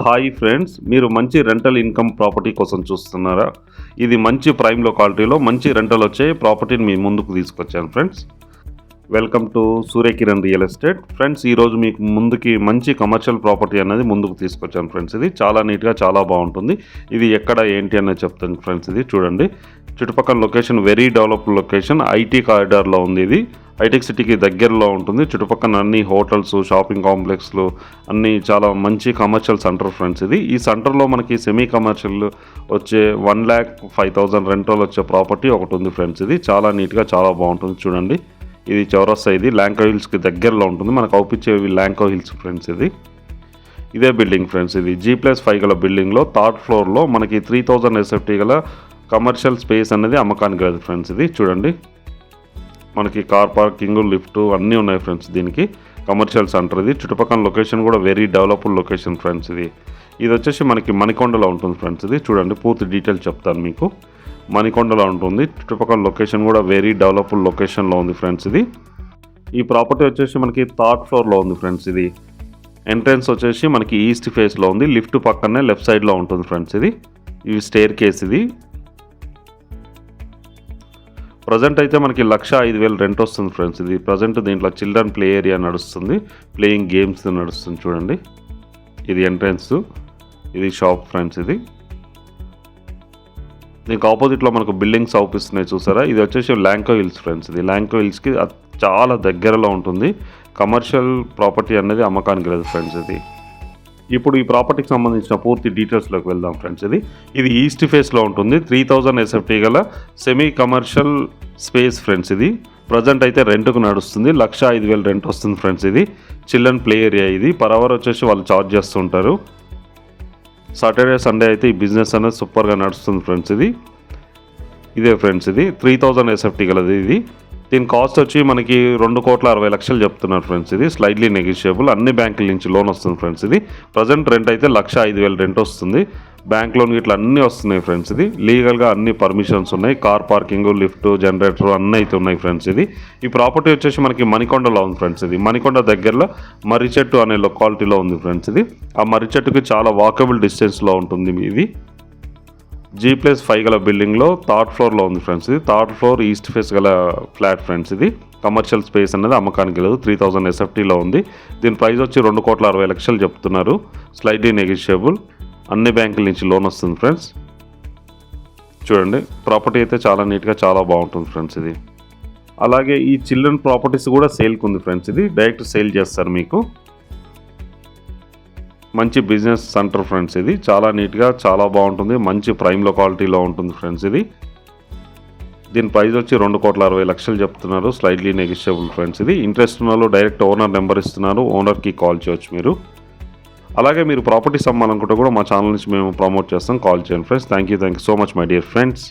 Hi friends మీరు మంచి rental income property కోసం చూస్తున్నారా? ఇది మంచి ప్రైమ్ లొకాలిటీలో మంచి రెంటల్ వచ్చే ప్రాపర్టీని మీ ముందుకు తీసుకొచ్చాను friends. Welcome to Suryakiran real estate friends ఈరోజు మీకు ముందుకి మంచి కమర్షియల్ ప్రాపర్టీ అనేది ముందుకు తీసుకొచ్చాను ఫ్రెండ్స్. ఇది చాలా నీట్గా చాలా బాగుంటుంది. ఇది ఎక్కడ ఏంటి అనేది చెప్తాను ఫ్రెండ్స్. ఇది చూడండి. చుట్టుపక్కల location very developed location IT కారిడార్లో ఉంది ఇది. హైటెక్ సిటీకి దగ్గరలో ఉంటుంది. చుట్టుపక్కల అన్ని హోటల్స్ షాపింగ్ కాంప్లెక్స్లు అన్ని చాలా మంచి కమర్షియల్ సెంటర్ ఫ్రెండ్స్ ఇది ఈ సెంటర్లో మనకి సెమీ కమర్షియల్ వచ్చే one lakh five thousand rental వచ్చే ప్రాపర్టీ ఒకటి ఉంది ఫ్రెండ్స్ ఇది చాలా నీట్గా చాలా బాగుంటుంది చూడండి. ఇది చౌరస్తా ఇది. ల్యాంకో హిల్స్కి దగ్గరలో ఉంటుంది. మనకు అవుపించేవి ల్యాంకో హిల్స్ ఫ్రెండ్స్ ఇది. ఇదే బిల్డింగ్ ఫ్రెండ్స్ ఇది జీ ప్లస్ ఫైవ్ గల బిల్డింగ్లో థర్డ్ ఫ్లోర్లో మనకి త్రీ థౌజండ్ ఎస్ఎఫ్టీ గల కమర్షియల్ స్పేస్ అనేది అమ్మకానికి లేదు ఫ్రెండ్స్ ఇది చూడండి. మనకి కార్ పార్కింగ్ లిఫ్ట్ అన్నీ ఉన్నాయి ఫ్రెండ్స్ దీనికి. కమర్షియల్ సెంటర్ ఇది. చుట్టుపక్కల లొకేషన్ కూడా వెరీ డెవలప్డ్ లొకేషన్ ఫ్రెండ్స్ ఇది. ఇది వచ్చేసి మనకి మణికొండలో ఉంటుంది ఫ్రెండ్స్ ఇది. చూడండి పూర్తి డీటెయిల్స్ చెప్తాను మీకు. మణికొండలో ఉంటుంది. చుట్టుపక్కల లొకేషన్ కూడా వెరీ డెవలప్డ్ లొకేషన్లో ఉంది ఫ్రెండ్స్ ఇది. ఈ ప్రాపర్టీ వచ్చేసి మనకి థర్డ్ ఫ్లోర్లో ఉంది ఫ్రెండ్స్ ఇది. ఎంట్రన్స్ వచ్చేసి మనకి ఈస్ట్ ఫేస్లో ఉంది. లిఫ్ట్ పక్కనే లెఫ్ట్ సైడ్లో ఉంటుంది ఫ్రెండ్స్ ఇది. ఇది స్టేర్ కేస్ ఇది. ప్రజెంట్ అయితే మనకి లక్ష ఐదు వేలు రెంట్ వస్తుంది ఫ్రెండ్స్. ఇది ప్రజెంట్ దీంట్లో చిల్డ్రన్ ప్లే ఏరియా నడుస్తుంది. ప్లేయింగ్ గేమ్స్ నడుస్తుంది చూడండి. ఇది ఎంట్రన్స్. ఇది షాప్ ఫ్రెండ్స్ ఇది. దీనికి ఆపోజిట్లో మనకు బిల్డింగ్స్ అవుపిస్తున్నాయి చూసారా? ఇది వచ్చేసి ల్యాంకో హిల్స్ ఫ్రెండ్స్. ఇది ల్యాంకో హిల్స్కి చాలా దగ్గరలో ఉంటుంది. కమర్షియల్ ప్రాపర్టీ అనేది అమ్మకానికి లేదు ఫ్రెండ్స్ ఇది. ఇప్పుడు ఈ ప్రాపర్టీకి సంబంధించిన పూర్తి డీటెయిల్స్లోకి వెళ్దాం ఫ్రెండ్స్ ఇది ఇది ఈస్ట్ ఫేస్లో ఉంటుంది. త్రీ థౌజండ్ ఎస్ఎఫ్టీ గల సెమీ కమర్షియల్ స్పేస్ ఫ్రెండ్స్ ఇది. ప్రజెంట్ అయితే రెంట్కు నడుస్తుంది. లక్ష ఐదు వేలు రెంట్ వస్తుంది ఫ్రెండ్స్ ఇది. చిల్డ్రన్ ప్లే ఏరియా ఇది. పర్ అవర్ వచ్చేసి వాళ్ళు చార్జ్ చేస్తుంటారు. సాటర్డే సండే అయితే ఈ బిజినెస్ అనేది సూపర్గా నడుస్తుంది ఫ్రెండ్స్ ఇది. ఇదే ఫ్రెండ్స్ ఇది. త్రీ థౌజండ్ ఎస్ఎఫ్టీ గలది ఇది. దీని కాస్ట్ వచ్చి మనకి రెండు కోట్ల అరవై లక్షలు చెప్తున్నారు ఫ్రెండ్స్ ఇది. స్లైడ్లీ నెగిషియబుల్ అన్ని బ్యాంకుల నుంచి లోన్ వస్తుంది ఫ్రెండ్స్ ఇది. ప్రజెంట్ రెంట్ అయితే లక్ష ఐదు వేల రెంట్ వస్తుంది. బ్యాంక్ లోన్ ఇట్లా అన్నీ వస్తున్నాయి ఫ్రెండ్స్ ఇది. లీగల్గా అన్ని పర్మిషన్స్ ఉన్నాయి. కార్ పార్కింగ్ లిఫ్ట్ జనరేటర్ అన్నీ అయితే ఉన్నాయి ఫ్రెండ్స్ ఇది. ఈ ప్రాపర్టీ వచ్చేసి మనకి మణికొండలో ఉంది ఫ్రెండ్స్ ఇది. మణికొండ దగ్గరలో మర్రి చెట్టు అనే లొకాలిటీలో ఉంది ఫ్రెండ్స్ ఇది. ఆ మర్రి చెట్టుకి చాలా వాకబుల్ డిస్టెన్స్లో ఉంటుంది ఇది. జీ ప్లస్ ఫైవ్ గల బిల్డింగ్లో థర్డ్ ఫ్లోర్లో ఉంది ఫ్రెండ్స్ ఇది. థర్డ్ ఫ్లోర్ ఈస్ట్ ఫేస్ గల ఫ్లాట్ ఫ్రెండ్స్ ఇది. కమర్షియల్ స్పేస్ అనేది అమ్మకానికి లేదు. త్రీ థౌజండ్ ఎస్ఎఫ్టీలో ఉంది. దీని ప్రైస్ వచ్చి రెండు కోట్ల అరవై లక్షలు చెప్తున్నారు. స్లైడ్లీ నెగిషియబుల్ అన్ని బ్యాంకుల నుంచి లోన్ వస్తుంది ఫ్రెండ్స్ చూడండి ప్రాపర్టీ అయితే చాలా నీట్గా చాలా బాగుంటుంది ఫ్రెండ్స్ ఇది. అలాగే ఈ చిల్డ్రన్ ప్రాపర్టీస్ కూడా సేల్కి ఉంది ఫ్రెండ్స్ ఇది. డైరెక్ట్ సేల్ చేస్తారు మీకు. మంచి బిజినెస్ సెంటర్ ఫ్రెండ్స్ ఇది. చాలా నీట్గా చాలా బాగుంటుంది. మంచి ప్రైమ్ లొకాలిటీలో ఉంటుంది ఫ్రెండ్స్ ఇది. దీని ప్రైస్ వచ్చి రెండు కోట్ల అరవై లక్షలు చెప్తున్నారు. స్లైడ్లీ నెగిషియబుల్ ఫ్రెండ్స్ ఇది. ఇంట్రెస్ట్ ఉన్న వాళ్ళు డైరెక్ట్ ఓనర్ నెంబర్ ఇస్తున్నారు. ఓనర్కి కాల్ చేయొచ్చు మీరు. అలాగే మీరు ప్రాపర్టీస్ అమ్మాలనుకుంటే కూడా మా ఛానల్ నుంచి మేము ప్రమోట్ చేస్తాం. కాల్ చేయండి friends. Thank you thank you so much my dear friends.